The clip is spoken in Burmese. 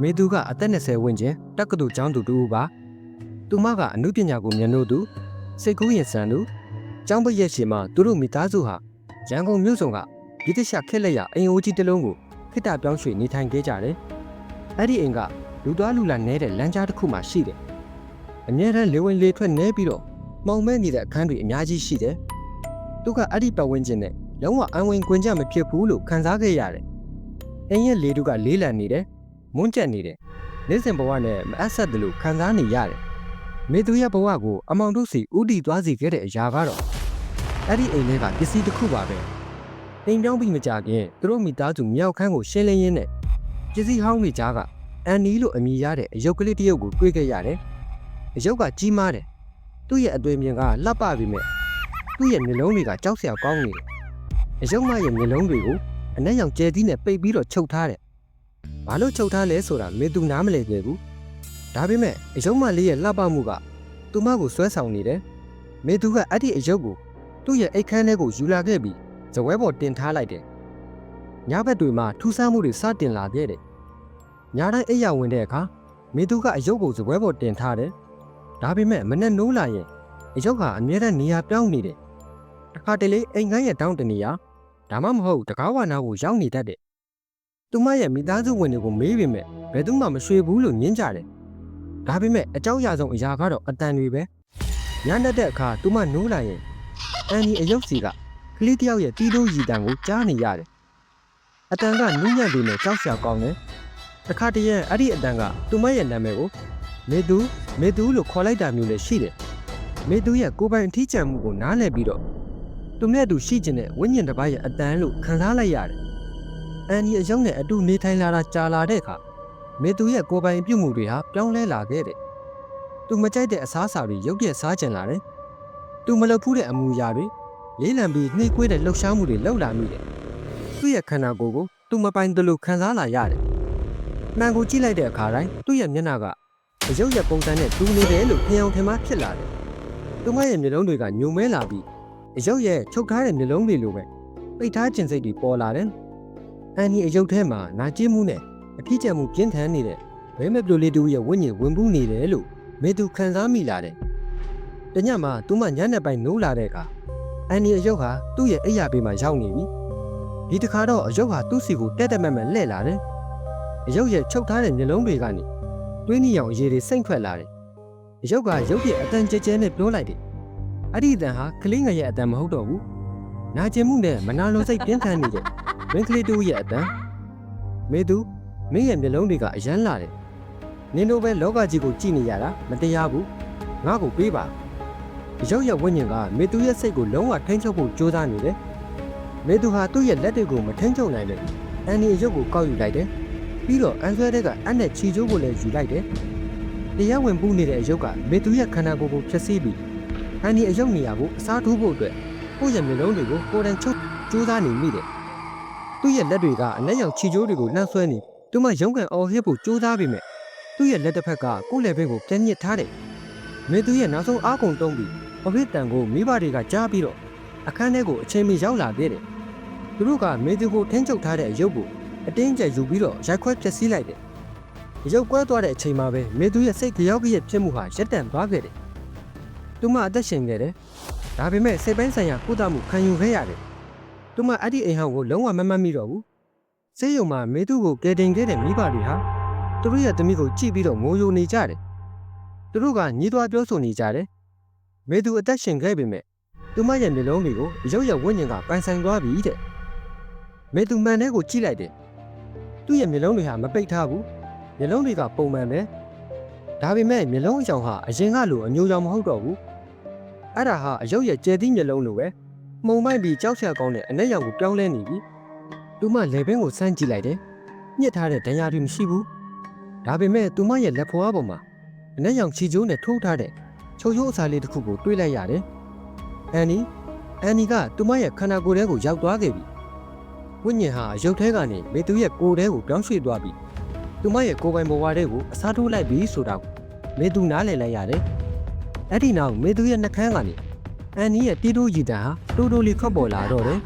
မေသူကအသက်20ဝန်းကျင်တက္ကသိုလ်ကျောင်းသူတူပါသူမကအမှုပညာကိုမြတ်လို့သူစိတ်ကူးရင်ဆန်သူကျောင်းပရက်ရှင်မှာသူတို့မိသားစုဟာရန်ကုန်မြို့ဆောင်ကဒီတခြားခက်လက်ရအိမ်အိုးကြီးတစ်လုံးကိုခိတ္တပြောင်းရွှေ့နေထိုင်ခဲ့ကြတယ်အဲ့ဒီအိမ်ကလူသွားလူလာနေတဲ့လမ်းကြားတစ်ခုမှရှိတယ်အမြဲတမ်းလေဝင်လေထွက်နေပြီးတော့မှောင်မဲနေတဲ့အခန်းတွေအများကြီးရှိတယ်သူကအဲ့ဒီပတ်ဝန်းကျင်နဲ့လုံးဝအံဝင်ခွင်ကြမဖြစ်ဘူးလို့ခံစားခဲ့ရတယ်အိမ်ရဲ့လေတုကလေးလံနေတယ် မွန်းကျက်နေတယ်။နေ့စဉ်ဘဝနဲ့မအပ်ဆက်တယ်လို့ခံစားနေရတယ်။မေသူရဲ့ဘဝကိုအမောင်တို့စီဥတီသွားစီခဲ့တဲ့အရာကတော့အဲ့ဒီအိမ်ထဲကပစ္စည်းတစ်ခုပါပဲ။အိမ်ပြောင်းပြီးမကြခင်သူတို့မိသားစုမြောက်ခန်းကိုရှင်းလင်းရင်းနဲ့ပစ္စည်းဟောင်းတွေကြားကအန်နီလို့အမည်ရတဲ့အယုတ်ကလေးတစ်ယုတ်ကိုတွေ့ခဲ့ရတယ်။အယုတ်ကကြီးမားတယ်။သူ့ရဲ့အသွင်မြင်ကလှပပြီးမဲ့သူ့ရဲ့မျက်လုံးတွေကကြောက်စရာကောင်းနေတယ်။အယုတ်မရဲ့မျက်လုံးတွေကိုအနက်ရောင်ကျဲသီးနဲ့ပိတ်ပြီးတော့ချုပ်ထားတယ် ဘာလို့ချုပ်ထားလဲဆိုတာမေသူနားမလည်ခဲ့ဘူးဒါပေမဲ့အယုံမလေးရဲ့လှပမှုကသူမကိုဆွဲဆောင်နေတယ်မေသူကအဲ့ဒီအယုတ်ကိုသူ့ရဲ့အိတ်ခမ်းထဲကိုယူလာခဲ့ပြီးဇပွဲပေါ်တင်ထားလိုက်တယ်ညဘက်တွေမှာထူးဆန်းမှုတွေစတင်လာခဲ့တယ်ညတိုင်းအိပ်ရဝင်တဲ့အခါမေသူကအယုတ်ကိုဇပွဲပေါ်တင်ထားတယ်ဒါပေမဲ့မနဲ့နိုးလာရင်အယုတ်ကအမြဲတမ်းနေရာပြောင်းနေတယ်တခါတလေအိမ်ငန်းရဲ့တောင်းတနေရာဒါမှမဟုတ်တကားဝါနာကိုရောက်နေတတ်တယ် သူမရဲ့မိသားစုဝင်တွေကိုမေးပေမဲ့ဘယ်သူမှမရွှေဘူးလို့ညင်းကြတယ်။ဒါပေမဲ့အကြောက်အရာဆုံးအရာကတော့အတန်တွေပဲ။ညနေတဲ့အခါသူမနိုးလာရင်အန်ဒီအယုတ်စီကကလေးတစ်ယောက်ရဲ့တီးတိုးရည်တံကိုကြားနေရတယ်။အတန်ကနူးညံ့ပေမဲ့ကြောက်စရာကောင်းတယ်။တစ်ခါတည်းရဲ့အဲ့ဒီအတန်ကသူမရဲ့နာမည်ကိုမေသူမေသူလို့ခေါ်လိုက်တာမျိုးလည်းရှိတယ်။မေသူရဲ့ကိုယ်ပိုင်အထီးကျန်မှုကိုနားလည်ပြီးတော့သူနဲ့အတူရှိကျင်တဲ့ဝိညာဉ်တစ်ပါးရဲ့အတန်လို့ခံစားလိုက်ရတယ် အန်ဒီအယုံနဲ့အတူနေထိုင်လာတာကြာလာတဲ့အခါမေသူရဲ့ကိုယ်ပိုင်ပြုမှုတွေဟာပြောင်းလဲလာခဲ့တယ်။သူမကြိုက်တဲ့အစားအစာတွေရုပ်ပြက်စားကျင်လာတယ်။သူမလုပ်ဘူးတဲ့အမူအရာတွေလေးလံပြီးနှိမ့်ကွေးတဲ့လှုပ်ရှားမှုတွေလှုပ်လာမိတယ်။သူ့ရဲ့ခန္ဓာကိုယ်ကိုသူမပိုင်သလိုခံစားလာရတယ်။မှန်ကိုကြည့်လိုက်တဲ့အခါတိုင်းသူ့ရဲ့မျက်နှာကအယုတ်ရဲ့ပုံစံနဲ့တူနေတယ်လို့ထင်အောင်ထင်မှားဖြစ်လာတယ်။သူမရဲ့မျက်လုံးတွေကညုံမဲလာပြီးအယုတ်ရဲ့ချုပ်ထားတဲ့မျက်လုံးတွေလိုပဲပိတ်ထားခြင်းစိတ်တွေပေါ်လာတယ်။ အန်ဒီအယုတ်ထဲမှာနာကျင်မှုနဲ့အဖြစ်ကျမှုပြင်းထန်နေတဲ့ဘဲမပလိုလေးတူရဲ့ဝိညာဉ်ဝင်ပူးနေတယ်လို့မေသူခံစားမိလာတယ်။တညမှာသူမညနေပိုင်းနိုးလာတဲ့အခါအန်ဒီအယုတ်ဟာသူ့ရဲ့အိပ်ယာဘေးမှာရောက်နေပြီ။ဒီတစ်ခါတော့အယုတ်ဟာသူ့စီကိုတက်တက်မက်မက်လှည့်လာတယ်။အယုတ်ရဲ့ချုပ်ထားတဲ့မျက်လုံးတွေကနေတွင်းနီရောင်အရေတွေစိမ့်ထွက်လာတယ်။အယုတ်ကရုပ်ပြအတန်ကျဲကျဲနဲ့ပြောလိုက်တယ်။အဲ့ဒီအတန်ဟာကလေးငယ်ရဲ့အတန်မဟုတ်တော့ဘူး။နာကျင်မှုနဲ့မနာလိုစိတ်ပြင်းထန်နေတဲ့ မင်းကလေးတူရဲ့အတန်မေသူမင်းရဲ့မျက်လုံးတွေကအယမ်းလာတယ်နင်တို့ပဲလောကကြီးကိုကြည့်နေရတာမတရားဘူးငါ့ကိုပေးပါရုပ်ရဲ့ဝိညာဉ်ကမေသူရဲ့စိတ်ကိုလုံးဝထိန်းချုပ်ဖို့ကြိုးစားနေတယ်မေသူဟာသူ့ရဲ့လက်တွေကိုမထိန်းချုပ်နိုင်လို့အန်ဒီရုပ်ကိုကောက်ယူလိုက်တယ်ပြီးတော့အန်ဆွဲတဲ့ကအန်နဲ့ချီချိုးကိုလည်းယူလိုက်တယ်တရားဝင်ပူးနေတဲ့အယုတ်ကမေသူရဲ့ခန္ဓာကိုယ်ကိုဖျက်ဆီးပြီးအန်ဒီအယုတ်နေရာကိုအစားထိုးဖို့အတွက်ကိုယ့်ရဲ့မျက်လုံးတွေကိုကိုယ်တိုင်ချုပ်ကြိုးစားနေမိတယ် သူ့ရဲ့လက်တွေကအနက်ရောင်ခြေကျိုးတွေကိုနှံ့ဆွဲနေသူမရုံးကန်အော်ဟစ်ဖို့ကြိုးစားပေမဲ့သူ့ရဲ့လက်တစ်ဖက်ကကိုယ့်လက်ဘက်ကိုပြန်ညစ်ထားတယ်။မေသူရဲ့နောက်ဆုံးအားကုန်တုံးပြီးအဖေတန်ကိုမိဘတွေကကြားပြီးတော့အခန်းထဲကိုအချိန်မီရောက်လာခဲ့တယ်။သူတို့ကမေသူကိုထင်းချုပ်ထားတဲ့အရုပ်ကိုအတင်းကျပ်ယူပြီးတော့ရိုက်ခွဲဖျက်ဆီးလိုက်တယ်။အရုပ်ကွဲသွားတဲ့အချိန်မှာပဲမေသူရဲ့စိတ်ကြောက်ကြီးရဲ့ဖြစ်မှုဟာရပ်တန့်သွားခဲ့တယ်။သူမအသက်ရှင်ခဲ့တယ်။ဒါပေမဲ့စိတ်ပိုင်းဆိုင်ရာကုသမှုခံယူခဲ့ရတယ်။ သူမအဲ့ဒီအိမ်ဟောင်းကိုလုံးဝမမှတ်မိတော့ဘူး။ဆေးရုံမှာမေသူကိုကယ်တင်ခဲ့တဲ့မိဘတွေဟာသူတို့ရဲ့သမီးကိုကြည့်ပြီးတော့ငိုယိုနေကြတယ်။သူတို့ကညီးသွွားပြောဆိုနေကြတယ်။မေသူအသက်ရှင်ခဲ့ပေမဲ့သူမရဲ့မျက်လုံးတွေကိုအယုတ်ရဲ့ဝိညာဉ်ကပိုင်ဆိုင်သွားပြီတဲ့။မေသူမှန်တဲ့ကိုကြည့်လိုက်တယ်။သူ့ရဲ့မျက်လုံးတွေဟာမပိတ်ထားဘူး။မျက်လုံးတွေကပုံမှန်ပဲ။ဒါပေမဲ့မျက်လုံးအကြောင်ဟာအရင်ကလိုအမျိုးကြောင်မဟုတ်တော့ဘူး။အဲ့ဒါဟာအယုတ်ရဲ့ကျဲသီးမျက်လုံးလိုပဲ။ မှုံမိုက်ပြီးကြောက်ရွံ့ကောင်းတဲ့အနက်ရောင်ကိုပြောင်းလဲနေပြီ။သူမလေဘင်းကိုစမ်းကြည့်လိုက်တယ်။ညှစ်ထားတဲ့ဒဏ်ရာတွေမရှိဘူး။ဒါပေမဲ့သူမရဲ့လက်ဖွားပေါ်မှာအနက်ရောင်ချီကျိုးနဲ့ထိုးထားတဲ့ချုပ်ရိုးအစာလေးတစ်ခုကိုတွေးလိုက်ရတယ်။အန်နီအန်နီကသူမရဲ့ခန္ဓာကိုယ်ထဲကိုရောက်သွားခဲ့ပြီ။ဝိညာဉ်ဟာရုပ်ထဲကနေမေသူရဲ့ကိုယ်ထဲကိုပြောင်းရွှေ့သွားပြီ။သူမရဲ့ကိုယ်ပိုင်ဘဝထဲကိုအစားထိုးလိုက်ပြီဆိုတာကိုမေသူနားလည်လိုက်ရတယ်။အဲ့ဒီနောက်မေသူရဲ့နှကန်းကနေ အန်နီရဲ့တီးတိုးရည်တံဟာတိုးတိုးလေးထွက်ပေါ်လာတော့တယ်